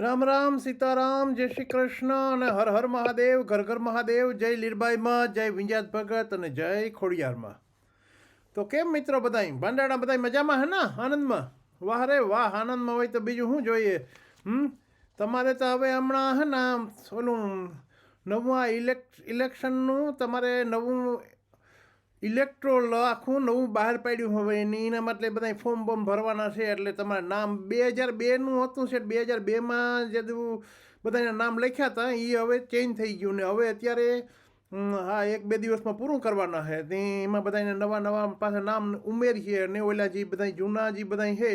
રામ રામ સીતારામ, જય શ્રી કૃષ્ણ અને હર હર મહાદેવ, ઘર ઘર મહાદેવ, જય લીરબાઈમાં જય વિંજાત ભગત અને જય ખોડિયારમાં તો કેમ મિત્રો બધાય? ભાંડાણા બધાય મજામાં હે ને? આનંદમાં? વાહ રે વાહ, આનંદમાં હોય તો બીજું શું જોઈએ? હમ? તમારે તો હવે હમણાં હે ને, ઓલું નવું આ ઇલેક, ઇલેક્શનનું તમારે નવું ઇલેક્ટ્રોલ આખું નવું બહાર પાડ્યું હવે. એની એના માટે બધા ફોર્મ બોર્મ ભરવાના છે, એટલે તમારા નામ બે હજાર બેનું હતું છે, બે હજાર બેમાં જે બધું બધાના નામ લખ્યા હતા એ હવે ચેન્જ થઈ ગયું. ને હવે અત્યારે હા એક બે દિવસમાં પૂરું કરવાના છે. તે એમાં બધાને નવા નવા પાસે નામ ઉમેરીએ. અને ઓલા જે બધા જૂના જે બધા છે,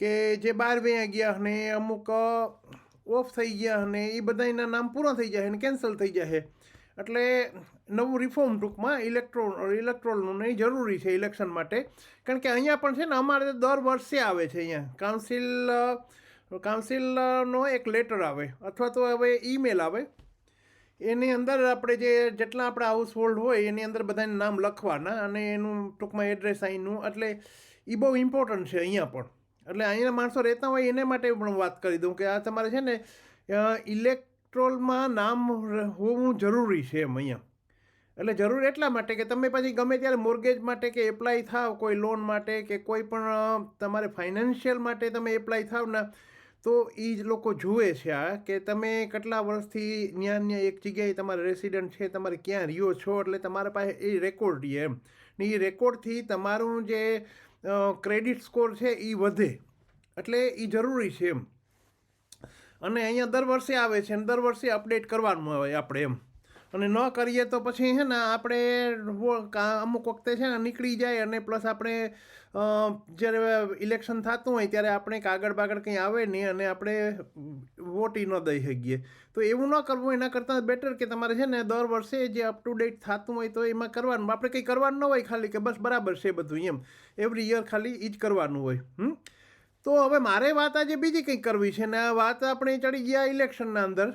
કે જે બાર વ્યાં ગયા અને અમુક ઓફ થઈ ગયા અને એ બધાના નામ પૂરા થઈ જાય અને કેન્સલ થઈ જાય એટલે નવું રિફોર્મ ટૂંકમાં ઇલેક્ટ્રો ઇલેક્ટ્રોલનું જરૂરી છે ઇલેક્શન માટે. કારણ કે અહીંયા પણ છે ને અમારે દર વર્ષે આવે છે અહીંયા. કાઉન્સિલ કાઉન્સિલનો એક લેટર આવે અથવા તો હવે ઈમેલ આવે. એની અંદર આપણે જે જેટલા આપણા હાઉસ હોલ્ડ હોય એની અંદર બધાને નામ લખવાના અને એનું ટૂંકમાં એડ્રેસ અહીંનું. એટલે એ બહુ ઇમ્પોર્ટન્ટ છે અહીંયા પણ. એટલે અહીંના માણસો રહેતા હોય એને માટે પણ વાત કરી દઉં કે આ તમારે છે ને ઇલેક્ટ્રોલમાં નામ હોવું જરૂરી છે એમ અહીંયા. એટલે જરૂર એટલા માટે કે તમે પછી ગમે ત્યારે મોર્ગેજ માટે કે એપ્લાય થાવ, કોઈ લોન માટે કે કોઈ પણ તમારે ફાઇનાન્શિયલ માટે તમે એપ્લાય થાવ ને, તો એ જ લોકો જુએ છે આ કે તમે કેટલા વર્ષથી ન્યા ન્યા એક જગ્યાએ તમારે રેસિડન્ટ છે, તમારે ક્યાં રહ્યો છો, એટલે તમારા પાસે એ રેકોર્ડ રહે એમ. ને એ રેકોર્ડથી તમારું જે ક્રેડિટ સ્કોર છે એ વધે. એટલે એ જરૂરી છે એમ. અને અહીંયા દર વર્ષે આવે છે અને દર વર્ષે અપડેટ કરવાનું આવે આપણે એમ. અને ન કરીએ તો પછી છે ને આપણે અમુક વખતે છે ને નીકળી જાય અને પ્લસ આપણે જ્યારે ઇલેક્શન થતું હોય ત્યારે આપણે કાગળ બાગળ કંઈ આવે નહીં અને આપણે વોટી ન દઈ શકીએ. તો એવું ન કરવું, એના કરતાં બેટર કે તમારે છે ને દર વર્ષે જે અપ ટુ ડેટ થતું હોય તો એમાં કરવાનું. આપણે કંઈ કરવાનું ન હોય ખાલી કે બસ બરાબર છે બધું એમ. એવરી યર ખાલી એ જ કરવાનું હોય. હમ? તો હવે મારે વાત આજે બીજી કંઈક કરવી છે ને આ વાત આપણે ચડી ગયા ઇલેક્શનના અંદર.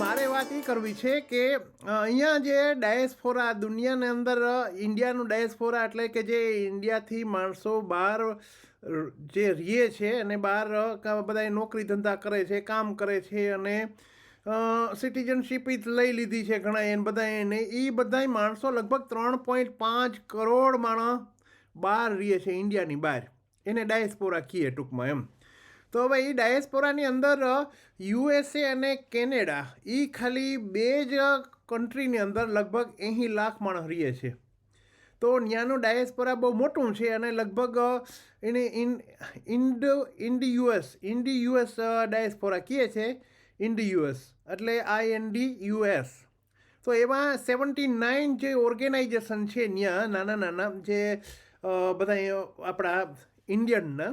મારે વાત એ કરવી છે કે અહીંયા જે ડાયસ્ફોરા દુનિયાની અંદર ઇન્ડિયાનું ડાયસ્ફોરા એટલે કે જે ઇન્ડિયાથી માણસો બહાર જે રહે છે અને બહાર બધા નોકરી ધંધા કરે છે, કામ કરે છે અને સિટીઝનશીપ લઈ લીધી છે ઘણા એને બધા એને એ બધા માણસો લગભગ ત્રણ પોઈન્ટ પાંચ કરોડ માણસ બહાર રહે છે ઇન્ડિયાની બહાર. એને ડાયસ્પોરા કહીએ ટૂંકમાં એમ. તો હવે એ ડાયસ્પોરાની અંદર યુએસએ અને કેનેડા એ ખાલી બે જ કન્ટ્રીની અંદર લગભગ એંસી લાખ માણસ રહે છે. તો ત્યાંનું ડાયસ્પોરા બહુ મોટું છે અને લગભગ એને ઇન, ઇન્ડ, ઇન્ડી યુએસ ઇન્ડી યુએસ ડાયસ્પોરા કહે છે, ઇન્ડી યુએસ એટલે આઈ એન ડી યુએસ તો એમાં સેવન્ટી નાઇન જે ઓર્ગેનાઇઝેશન છે ત્યાં નાના નાના, જે બધા આપણા ઇન્ડિયનના,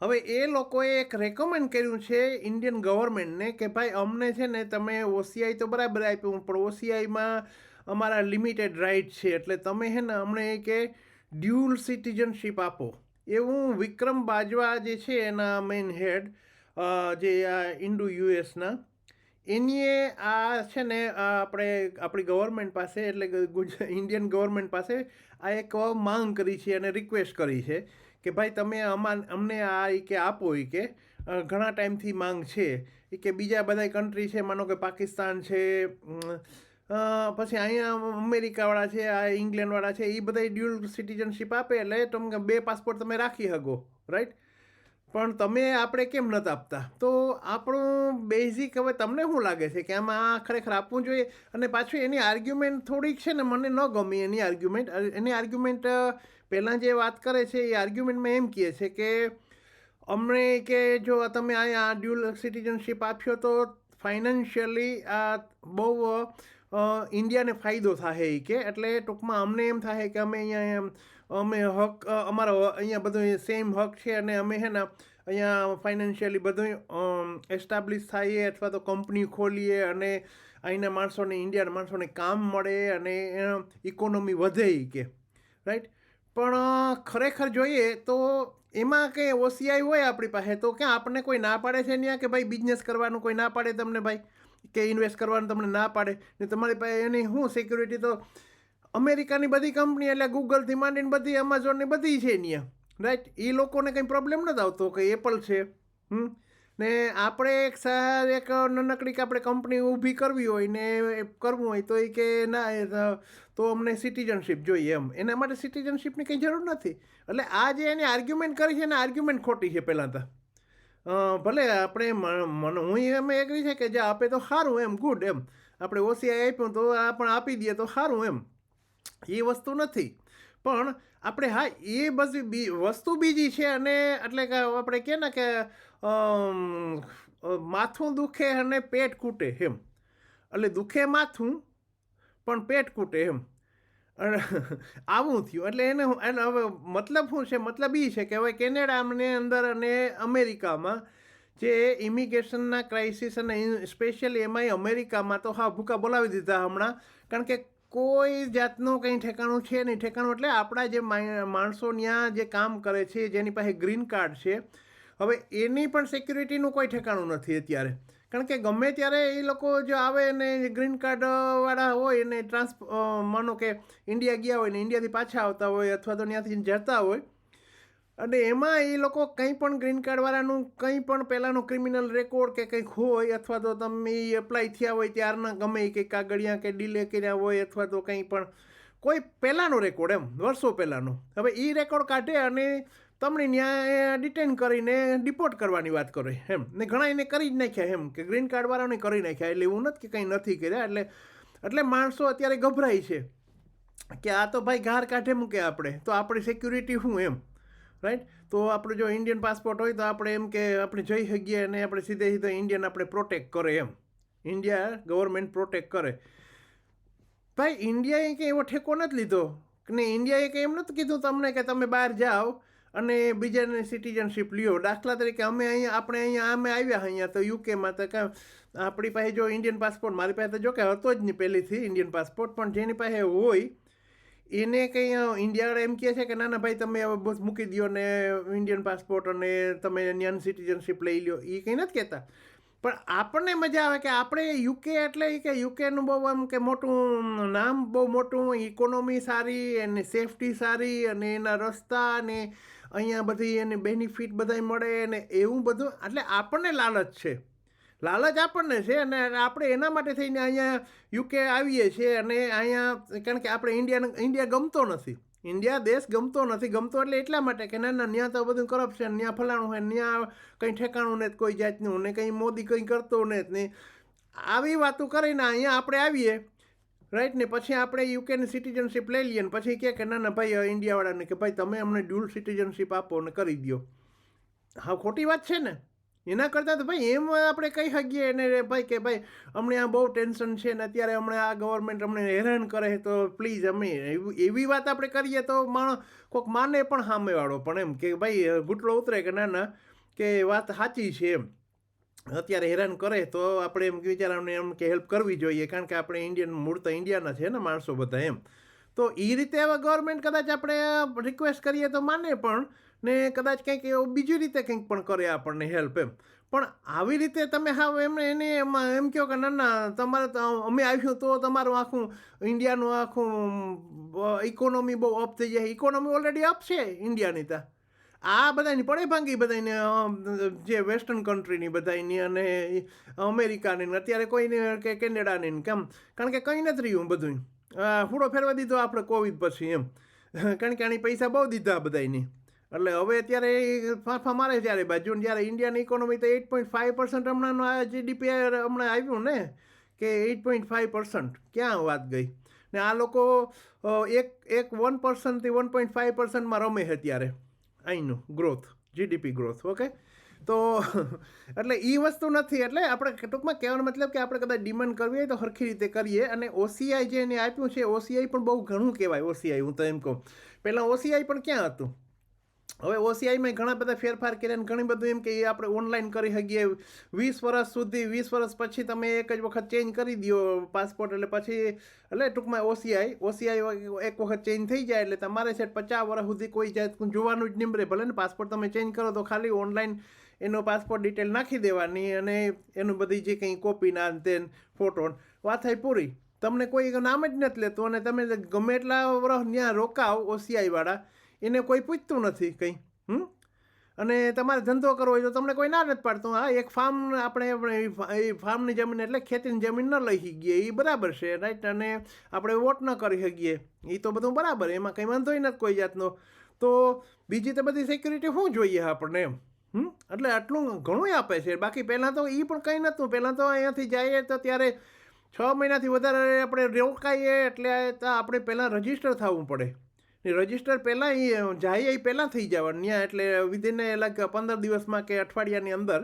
હવે એ લોકોએ એક રેકમેન્ડ કર્યું છે ઇન્ડિયન ગવર્મેન્ટને કે ભાઈ અમને છે ને તમે ઓસીઆઈ તો બરાબર આપ્યું, પણ ઓસીઆઈમાં અમારા લિમિટેડ રાઇટ છે. એટલે તમે છે ને અમને કે ડ્યુઅલ સિટીઝનશીપ આપો. એવું વિક્રમ બાજવા જે છે એના મેઇન હેડ જે આ ઇન્ડો યુએસના એનીએ આ છે ને આપણે આપણી ગવર્મેન્ટ પાસે એટલે ઇન્ડિયન ગવર્મેન્ટ પાસે આ એક માંગ કરી છે અને રિક્વેસ્ટ કરી છે કે ભાઈ તમે અમાન અમને આ કે આપો એ કે ઘણા ટાઈમથી માંગ છે. એ કે બીજા બધા કન્ટ્રી છે માનો કે પાકિસ્તાન છે અમ, પછી અહીંયા અમેરિકાવાળા છે, આ ઇંગ્લેન્ડવાળા છે, એ બધા ડ્યુઅલ સિટીઝનશીપ આપે એટલે તમે બે પાસપોર્ટ તમે રાખી શકો રાઈટ પણ તમે આપણે કેમ નથી આપતા? તો આપણું બેઝિક હવે તમને શું લાગે છે કે આમાં આ ખરેખર આપવું જોઈએ? અને પાછું એની આર્ગ્યુમેન્ટ થોડીક છે ને મને ન ગમી એની આર્ગ્યુમેન્ટ એની આર્ગ્યુમેન્ટ પહેલાં જે વાત કરે છે એ આર્ગ્યુમેન્ટમાં એમ કહે છે કે અમને કે જો તમે આ ડ્યુઅલ સિટીઝનશીપ આપ્યો તો ફાઇનાન્શિયલી આ બહુ ઇન્ડિયાને ફાયદો થાય એ કે. એટલે ટૂંકમાં અમને એમ થાય કે અમે અહીંયા એમ, અમે હક અમારો અહીંયા બધું સેમ હક છે અને અમે છે ને અહીંયા ફાઇનાન્શિયલી બધું એસ્ટાબ્લિશ થઈએ અથવા તો કંપની ખોલીએ અને અહીંના માણસોને, ઇન્ડિયાના માણસોને કામ મળે અને ઇકોનોમી વધે એ કે. રાઈટ પણ ખરેખર જોઈએ તો એમાં કંઈ ઓસીઆઈ હોય આપણી પાસે? તો ક્યાં આપણને કોઈ ના પાડે છે ત્યાં કે ભાઈ બિઝનેસ કરવાનું કોઈ ના પાડે તમને ભાઈ? કે ઇન્વેસ્ટ કરવાનું તમને ના પાડે, ને તમારી પાસે એની શું સિક્યુરિટી તો? અમેરિકાની બધી કંપની એટલે ગૂગલથી માંડીને બધી એમેઝોનની બધી છે અહીંયા રાઈટ એ લોકોને કંઈ પ્રોબ્લેમ નથી આવતો કે એપલ છે. હમ? ને આપણે એક સાર એક નાનકડી કે આપણે કંપની ઊભી કરવી હોય ને કરવું હોય તો એ કે ના, એ તો- અમને સિટીઝનશીપ જોઈએ એમ. એના માટે સિટીઝનશીપની કંઈ જરૂર નથી. એટલે આ જે એની આર્ગ્યુમેન્ટ કરી છે એને આર્ગ્યુમેન્ટ ખોટી છે પહેલાં તો. ભલે આપણે હું એમ એગ્રી છે કે જે આપે તો સારું એમ ગુડ એમ. આપણે ઓસીઆઈ આપ્યું તો આ પણ આપી દઈએ તો સારું એમ. એ વસ્તુ નથી. પણ આપણે હા, એ બધી બી, વસ્તુ બીજી છે અને એટલે કે આપણે કહે ને કે માથું દુખે અને પેટ કૂટે એમ. એટલે દુખે માથું, પણ પેટ કૂટે એમ. આવું થયું. એટલે એને એને હવે મતલબ શું છે? મતલબ એ છે કે હવે કેનેડાને અંદર અને અમેરિકામાં જે ઇમિગ્રેશનના ક્રાઇસિસ અને સ્પેશિયલી એમાંય અમેરિકામાં તો હા, ભૂકા બોલાવી દીધા હમણાં. કારણ કે કોઈ જાતનું કંઈ ઠેકાણું છે નહીં. ઠેકાણું એટલે આપણા જે માણસો ત્યાં જે કામ કરે છે, જેની પાસે ગ્રીન કાર્ડ છે. હવે એની પણ સિક્યુરિટીનું કોઈ ઠેકાણું નથી અત્યારે. કારણ કે ગમે ત્યારે એ લોકો જો આવે ને ગ્રીન કાર્ડ વાળા હોય ને ટ્રાન્સ માનો કે ઇન્ડિયા ગયા હોય ને ઇન્ડિયાથી પાછા આવતા હોય અથવા તો ત્યાંથી જતા હોય, અને એમાં એ લોકો કંઈ પણ ગ્રીન કાર્ડવાળાનું કંઈ પણ પહેલાંનું ક્રિમિનલ રેકોર્ડ કે કંઈક હોય અથવા તો તમે એપ્લાય થયા હોય ત્યારના ગમે એ કંઈ કાગળિયા કે ડીલે કર્યા હોય અથવા તો કંઈ પણ, કોઈ પહેલાંનો રેકોર્ડ એમ, વર્ષો પહેલાંનો. હવે એ રેકોર્ડ કાઢે અને તમને ત્યાં ડિટેન કરીને ડિપોર્ટ કરવાની વાત કરે એમ. ને ઘણા એને કરી જ નાખ્યા એમ, કે ગ્રીન કાર્ડવાળાને કરી નાખ્યા એટલે એવું નથી કે કંઈ નથી કર્યા. એટલે એટલે માણસો અત્યારે ગભરાય છે કે આ તો ભાઈ ઘાર કાઢે મૂકે આપણે. તો આપણી સિક્યુરિટી શું, એમ? રાઈટ તો આપણે જો ઇન્ડિયન પાસપોર્ટ હોય તો આપણે એમ કે આપણે જઈ શકીએ અને આપણે સીધે સીધે ઇન્ડિયન આપણે પ્રોટેક્ટ કરે, એમ. ઇન્ડિયા ગવર્મેન્ટ પ્રોટેક્ટ કરે. ભાઈ ઇન્ડિયાએ કંઈ એવો ઠેકો નથી લીધો. ને ઇન્ડિયાએ કંઈ એમ નથી કીધું તમને કે તમે બહાર જાઓ અને બીજાને સિટીઝનશીપ લ્યો. દાખલા તરીકે અમે અહીંયા આપણે અહીંયા અમે આવ્યા અહીંયા તો યુકેમાં તો કાં આપણી પાસે જો ઇન્ડિયન પાસપોર્ટ મારી પાસે તો જો કે હતો જ નહીં પહેલીથી ઇન્ડિયન પાસપોર્ટ પણ જેની પાસે હોય, એને કંઈ ઇન્ડિયાવાળા એમ કહે છે કે ના ના ભાઈ, તમે હવે બસ મૂકી દો ને ઇન્ડિયન પાસપોર્ટ અને તમે ત્યાંની સિટીઝનશીપ લઈ લો એ કંઈ નથી કહેતા. પણ આપણને મજા આવે કે આપણે યુકે એટલે કે યુકેનું બહુ આમ કે મોટું નામ બહુ મોટું ઇકોનોમી સારી અને સેફટી સારી અને એના રસ્તા અને અહીંયા બધી એને બેનિફિટ બધાય મળે ને એવું બધું, એટલે આપણને લાલચ છે. લાલચ આપણને છે અને આપણે એના માટે થઈને અહીંયા યુકે આવીએ છીએ અને અહીંયા કારણ કે આપણે ઇન્ડિયાને ઇન્ડિયા ગમતો નથી. ઇન્ડિયા દેશ ગમતો નથી. ગમતો એટલે એટલા માટે કે ના ના ત્યાં તો બધું કરપ્શન ત્યાં ફલાણું હોય ત્યાં કંઈ ઠેકાણું નથી કોઈ જાતનું ને કંઈ મોદી કંઈ કરતો નથી ને. આવી વાતો કરીને અહીંયા આપણે આવીએ રાઈટ ને પછી આપણે યુકેની સિટીઝનશીપ લઈ લઈએ ને પછી કહે કે, ના ના, ભાઈ ઇન્ડિયાવાળાને કે, ભાઈ, તમે અમને ડ્યુલ સિટીઝનશીપ આપો ને કરી દો હા, ખોટી વાત છે ને? એના કરતાં તો ભાઈ, એમ આપણે કહી શકીએ એને ભાઈ કે, ભાઈ, અમને આ બહુ ટેન્શન છે ને, અત્યારે હમણાં આ ગવર્મેન્ટ અમને હેરાન કરે તો પ્લીઝ અમે એવી વાત આપણે કરીએ તો માણસ કોઈક માને પણ સામેવાળો પણ એમ કે, ભાઈ ઘૂંટડો ઉતરે કે, ના ના, કે વાત સાચી છે એમ. અત્યારે હેરાન કરે તો આપણે એમ વિચારાને એમ કે હેલ્પ કરવી જોઈએ, કારણ કે આપણે ઇન્ડિયન મૂળ તો ઇન્ડિયાના છે ને માણસો બધા એમ. તો એ રીતે હવે ગવર્મેન્ટ કદાચ આપણે રિક્વેસ્ટ કરીએ તો માને પણ, ને કદાચ કંઈક એવું બીજી રીતે કંઈક પણ કરે આપણને હેલ્પ એમ. પણ આવી રીતે તમે હા એમને એને એમાં, એમ કહો કે ના ના, તમારે અમે આવ્યું તો તમારું આખું ઇન્ડિયાનું આખું ઇકોનોમી બહુ અપ થઈ જાય. ઇકોનોમી ઓલરેડી અપ છે ઇન્ડિયાની ત્યાં. આ બધાની પડે ભાંગી બધાને જે વેસ્ટર્ન કન્ટ્રીની બધાની અને અમેરિકાની અત્યારે કોઈને કે કેનેડાની કેમ? કારણ કે કંઈ નથી રહ્યું બધું હુડો ફેરવા દીધો આપણે કોવિડ પછી એમ. કારણ કે આની પૈસા બહુ દીધા બધાની એટલે હવે અત્યારે ફાંફા મારે ત્યારે બાજુ જ્યારે ઇન્ડિયાની ઇકોનોમી તો એઇટ પોઈન્ટ ફાઇવ પર્સન્ટ હમણાંનું આ જીડીપી હમણાં આવ્યું ને, કે એઇટ પોઈન્ટ ફાઇવ પર્સન્ટ ક્યાં વાત ગઈ? ને આ લોકો એક એક વન પર્સન્ટથી વન પોઈન્ટ ફાઇવ પર્સન્ટમાં રમે છે અત્યારે. અહીંનું ગ્રોથ જીડીપી ગ્રોથ ઓકે તો, એટલે એ વસ્તુ નથી, એટલે આપણે ટૂંકમાં કહેવાનો મતલબ કે આપણે કદાચ ડિમાન્ડ કરવી હોય તો સરખી રીતે કરીએ. અને ઓસીઆઈ જે એને આપ્યું છે ઓસીઆઈ પણ બહુ ઘણું કહેવાય ઓસીઆઈ હું તો એમ કહું. પહેલાં ઓસીઆઈ પણ ક્યાં હતું? હવે ઓસીઆઈમાં ઘણા બધા ફેરફાર કર્યા ઘણી બધું એમ કે એ આપણે ઓનલાઈન કરી શકીએ. વીસ વર્ષ સુધી, વીસ વર્ષ પછી તમે એક જ વખત ચેન્જ કરી દો પાસપોર્ટ. એટલે પછી, એટલે ટૂંકમાં ઓસીઆઈ ઓસીઆઈ એક વખત ચેન્જ થઈ જાય એટલે તમારે છે પચાસ વર્ષ સુધી કોઈ જાત જોવાનું જ નીમરે. ભલે ને પાસપોર્ટ તમે ચેન્જ કરો તો ખાલી ઓનલાઈન એનો પાસપોર્ટ ડિટેલ નાખી દેવાની અને એનું બધી જે કંઈ કોપી ના તે ફોટો વાત થઈ પૂરી. તમને કોઈ નામ જ નથી લેતું અને તમે ગમે એટલા વર્ષ ત્યાં રોકાવ ઓસીઆઈવાળા એને કોઈ પૂછતું નથી કંઈ, હમ? અને તમારે ધંધો કરવો હોય તો તમને કોઈ ના નથી પાડતું. હા, એક ફાર્મ આપણે એ ફાર્મની જમીન એટલે ખેતીની જમીન ન લઈ શકીએ એ બરાબર છે રાઈટ અને આપણે વોટ ન કરી શકીએ એ તો બધું બરાબર, એમાં કંઈ વાંધોય નથી કોઈ જાતનો. તો બીજી તો બધી સિક્યુરિટી શું જોઈએ આપણને એમ હમ? એટલે આટલું ઘણું આપે છે. બાકી પહેલાં તો એ પણ કંઈ નહોતું. પહેલાં તો અહીંયાથી જઈએ તો ત્યારે છ મહિનાથી વધારે આપણે રોકાઈએ એટલે આપણે પહેલાં રજિસ્ટર થવું પડે. ને રજિસ્ટર પહેલાં એ જાય એ પહેલાં થઈ જવાનું. ત્યાં એટલે વિધિન લાઈક પંદર દિવસમાં કે અઠવાડિયાની અંદર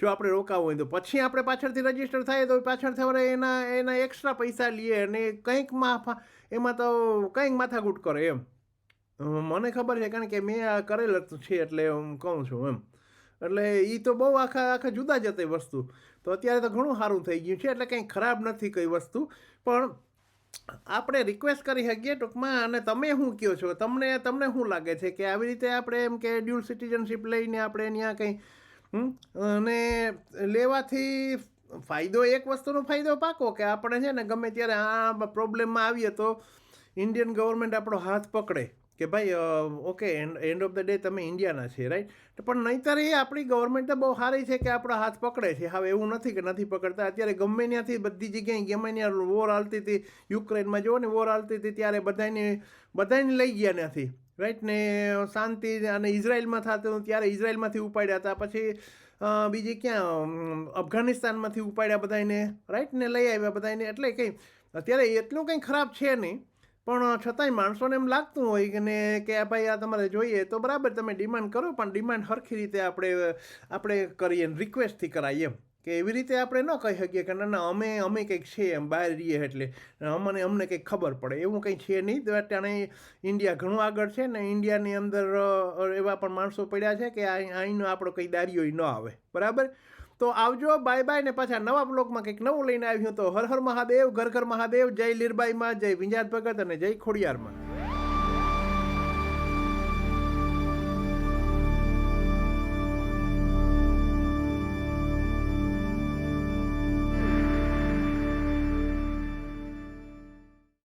જો આપણે રોકાવું હોય તો. પછી આપણે પાછળથી રજિસ્ટર થાય તો પાછળથી હવે એના એના એક્સ્ટ્રા પૈસા લઈએ અને કંઈક માફા, એમાં તો કંઈક માથાકૂટ કરે એમ. મને ખબર છે કારણ કે મેં આ કરેલ છે એટલે હું કહું છું એમ. એટલે એ તો બહુ આખા આખા જુદા જ હતી વસ્તુ. તો અત્યારે તો ઘણું સારું થઈ ગયું છે એટલે કંઈ ખરાબ નથી કઈ વસ્તુ. પણ આપણે રિક્વેસ્ટ કરી શકીએ ટૂંકમાં અને તમે શું કહો છો? તમને તમને શું લાગે છે કે આવી રીતે આપણે એમ કે ડ્યુલ સિટીઝનશીપ લઈને આપણે ત્યાં કંઈ અને લેવાથી ફાયદો, એક વસ્તુનો ફાયદો પાકો કે આપણે છે ને ગમે ત્યારે આ પ્રોબ્લેમમાં આવીએ તો ઇન્ડિયન ગવર્મેન્ટ આપણો હાથ પકડે. કે ભાઈ okay and end of the day તમે ઇન્ડિયાના છે રાઈટ પણ નહીંતર એ આપણી ગવર્મેન્ટ તો બહુ સારી છે કે આપણા હાથ પકડે છે. હવે એવું નથી કે નથી પકડતા. અત્યારે ગમે ત્યાંથી બધી જગ્યાએ, ગમે ત્યાં વોર હાલતી હતી, યુક્રેનમાં જુઓ ને વોર હાલતી હતી, ત્યારે બધાને બધાને લઈ ગયા ત્યાંથી રાઈટ ને શાંતિ અને ઇઝરાયલમાં થતું ત્યારે ઇઝરાયલમાંથી ઉપાડ્યા હતા. પછી બીજી ક્યાં અફઘાનિસ્તાનમાંથી ઉપાડ્યા બધાને રાઈટ ને લઈ આવ્યા બધાને એટલે કંઈ, અત્યારે એટલું કંઈ ખરાબ છે નહીં. પણ છતાંય માણસોને એમ લાગતું હોય કે ને કે ભાઈ આ તમારે જોઈએ, તો બરાબર તમે ડિમાન્ડ કરો, પણ ડિમાન્ડ સરખી રીતે આપણે આપણે કરીએ રિક્વેસ્ટથી કરાવીએ એમ. કે એવી રીતે આપણે ન કહી શકીએ કે ના ના, અમે અમે કંઈક છે એમ, બહાર રહીએ એટલે અમને અમને કંઈક ખબર પડે. એવું કંઈ છે નહીં. તો અત્યારે ઇન્ડિયા ઘણું આગળ છે ને ઇન્ડિયાની અંદર એવા પણ માણસો પડ્યા છે કે અહીં અહીંનો આપણો કંઈ દારીઓ ન આવે. બરાબર? તો આવજો બાય બાય ને પાછા નવા બ્લોગમાં કંઈક નવું લઈને આવ્યું તો હર હર મહાદેવ, ઘર ઘર મહાદેવ, જય લીરબાઈમાં, જય વિંજાત ભગત અને જય ખોડિયારમાં.